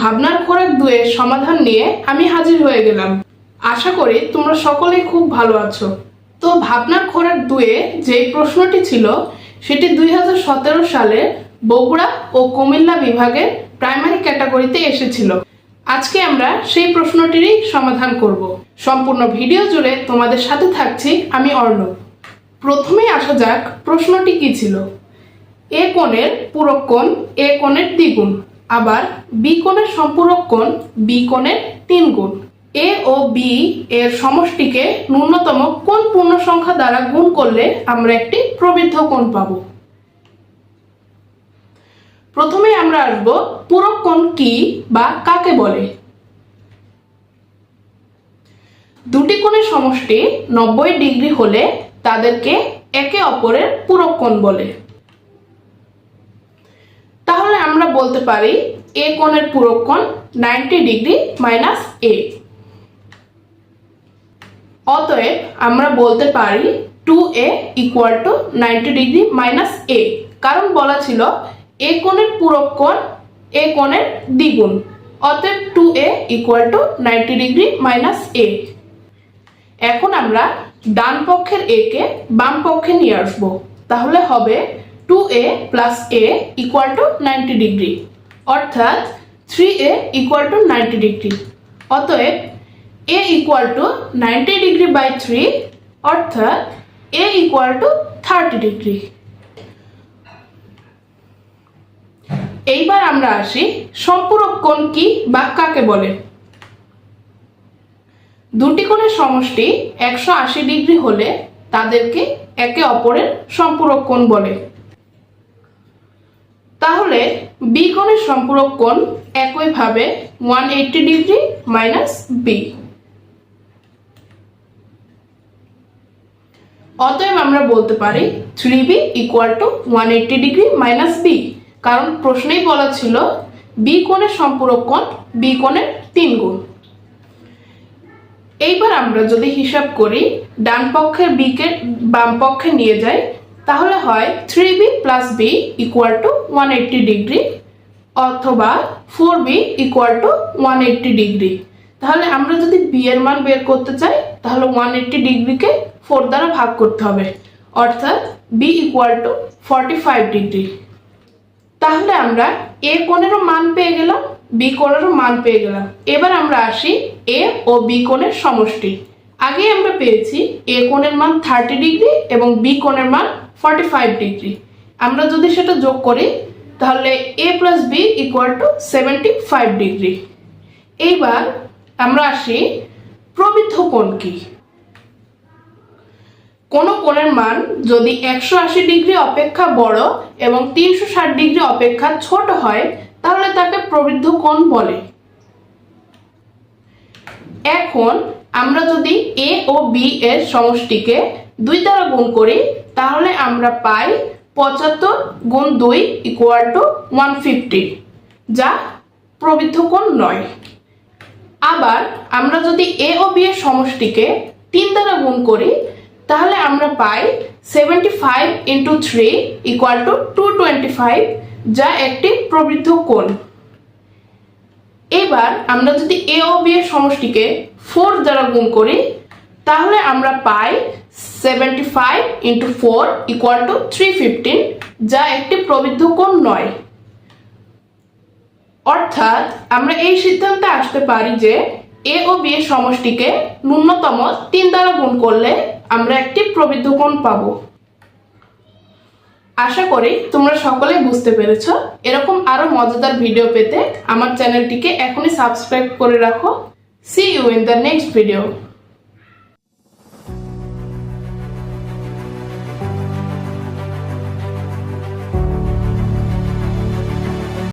ভাবনার খোরাক দুয়ে সমাধান নিয়ে আমি হাজির হয়ে গেলাম। আশা করি তোমরা সকলেই খুব ভালো আছো। তো ভাবনার খোরাক দুয়ে যেই প্রশ্নটি ছিল, সেটি দুই সালে বগুড়া ও কুমিল্লা বিভাগের প্রাইমারি ক্যাটাগরিতে এসেছিল। আজকে আমরা সেই প্রশ্নটিরই সমাধান করব। সম্পূর্ণ ভিডিও জুড়ে তোমাদের সাথে থাকছি আমি অর্ণব। প্রথমেই আসা যাক প্রশ্নটি কি ছিল? এ কোণের পূরক কোণ, এ কোণের দ্বিগুণ। আবার বি কোণের সম্পূরক কোণ বি কোণের তিন গুণ। এ ও বি এর সমষ্টিকে ন্যূনতম কোন পূর্ণ সংখ্যা দ্বারা গুণ করলে আমরা একটি প্রবৃদ্ধ কোণ পাবো। প্রথমে আমরা আসব পূরক কোণ কি বা কাকে বলে। দুটি কোণের সমষ্টি নব্বই ডিগ্রি হলে তাদেরকে একে অপরের পূরক কোণ বলে। আমরা বলতে পারি এ কোণের পূরক কোণ নাইনটি ডিগ্রি মাইনাস এ অতএব আমরা বলতে পারি two A equal to ninety degree minus A কারণ বলা ছিল এ কোণের পূরক কোণ এ কোণের দ্বিগুণ। অতএব two A equal to ninety degree minus A এখন আমরা ডান পক্ষের এ কে বাম পক্ষে নিয়ে আসব। তাহলে হবে two A plus A equal to ninety degree অর্থাৎ three A equal to ninety degree অতএব A equal to ninety degree by three অর্থাৎ A equal to thirty degree এইবার আমরা আসি সম্পূরক কোণ কি বা কাকে বলে? দুটি কোণের সমষ্টি একশো আশি ডিগ্রি হলে তাদেরকে একে অপরের সম্পূরক কোণ বলে। তাহলে বি কোণের সম্পূরক কোণ একইভাবে one eighty degree minus B অতএব আমরা বলতে পারি three B equal to one eighty degree minus B কারণ প্রশ্নেই বলা ছিল বি কোণের সম্পূরক কোণ বি কোণের তিন গুণ। এইবার আমরা যদি হিসাব করি, ডান পক্ষের বিকে বাম পক্ষে নিয়ে যাই তাহলে হয় three B plus B equal to one eighty degree অথবা four B equal to one eighty degree. তাহলে আমরা যদি বি এর মান বের করতে চাই, তাহলে ওয়ান এইটটি ডিগ্রিকে ফোর দ্বারা ভাগ করতে হবে। অর্থাৎ B equal to forty five degree. তাহলে আমরা এ কোণেরও মান পেয়ে গেলাম, বি কোণেরও মান পেয়ে গেলাম। এবার আমরা আসি এ ও বি কোণের সমষ্টি। আগে আমরা পেয়েছি এ কোণের মান থার্টি ডিগ্রি এবং বি কোণের মান ফর্টি ফাইভ ডিগ্রি আমরা যদি সেটা যোগ করি, তাহলে A plus B equal to seventy five degree এইবার আমরা আসি প্রবৃদ্ধ কোণ কি। কোনো কোণের মান যদি একশো আশি ডিগ্রি অপেক্ষা বড় এবং তিনশো ষাট ডিগ্রি অপেক্ষা ছোট হয়, তাহলে তাকে প্রবৃদ্ধ কোণ বলে। এখন আমরা যদি এ ও বি এর সমষ্টিকে দুই দ্বারা গুণ করি তাহলে আমরা পাই পঁচাত্তর গুণ দুই ইকুয়াল টু ওয়ান ফিফটি যা প্রবৃদ্ধ কোণ নয়। আবার আমরা যদি এ ও বি এর সমষ্টিকে তিন দ্বারা গুণ করি, তাহলে আমরা পাই seventy five into three equal to two twenty five যা একটি প্রবৃদ্ধ কোণ। এবার আমরা যদি এ ও বি এর সমষ্টিকে ফোর দ্বারা গুণ করি, তাহলে আমরা পাই seventy five into four equal to three fifteen যা একটি প্রবৃদ্ধ কোণ নয়। অর্থাৎ, আমরা এই সিদ্ধান্তে আসতে পারি যে, এ ও বি এর সমষ্টিকে ন্যূনতম তিন দ্বারা গুণ করলে আমরা একটি প্রবৃদ্ধ কোণ পাবো। আশা করি তোমরা সকলে বুঝতে পেরেছ। এরকম আরও মজাদার ভিডিও পেতে আমার চ্যানেলটিকে এখনই সাবস্ক্রাইব করে রাখো। See you in the next video